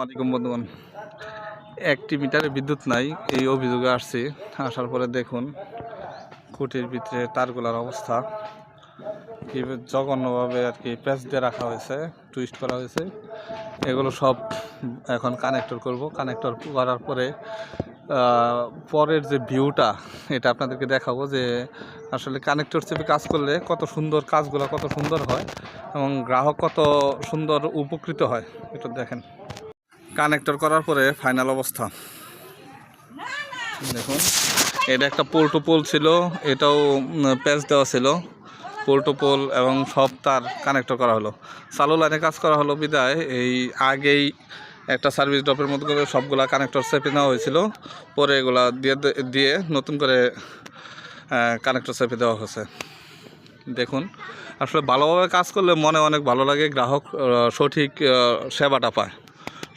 আসসালামাইকুম বন্ধুগণ। একটি মিটারে বিদ্যুৎ নাই, এই অভিযোগে আসছি। আসার পরে দেখুন, খুঁটির ভিতরে তারগুলার অবস্থা। কি জঘন্যভাবে আর কি প্যাচ দিয়ে রাখা হয়েছে টুইস্ট করা হয়েছে। এগুলো সব এখন কানেক্টর করব। কানেক্টর করার পরে পরের যে ভিউটা এটা আপনাদেরকে দেখাবো যে আসলে কানেক্টর চেপে কাজ করলে কত সুন্দর কাজগুলো কত সুন্দর হয় এবং গ্রাহক কত সুন্দর উপকৃত হয়। এটা দেখেন। কানেক্টর করার পরে ফাইনাল অবস্থা। দেখুন, এটা একটা পোল পোল ছিল, এটাও প্যাচ দেওয়া ছিল। পোল পোল এবং সব তার কানেক্টর করা হলো। চালু লাইনে কাজ করা হলো বিদায়। এই আগেই একটা সার্ভিস ড্রপের মতো করে সবগুলা কানেক্টর চেপে নেওয়া হয়েছিল। পরে এগুলা দিয়ে দিয়ে নতুন করে কানেক্টর চেপে দেওয়া হয়েছে। দেখুন, আসলে ভালোভাবে কাজ করলে মনে অনেক ভালো লাগে, গ্রাহক সঠিক সেবাটা পায়।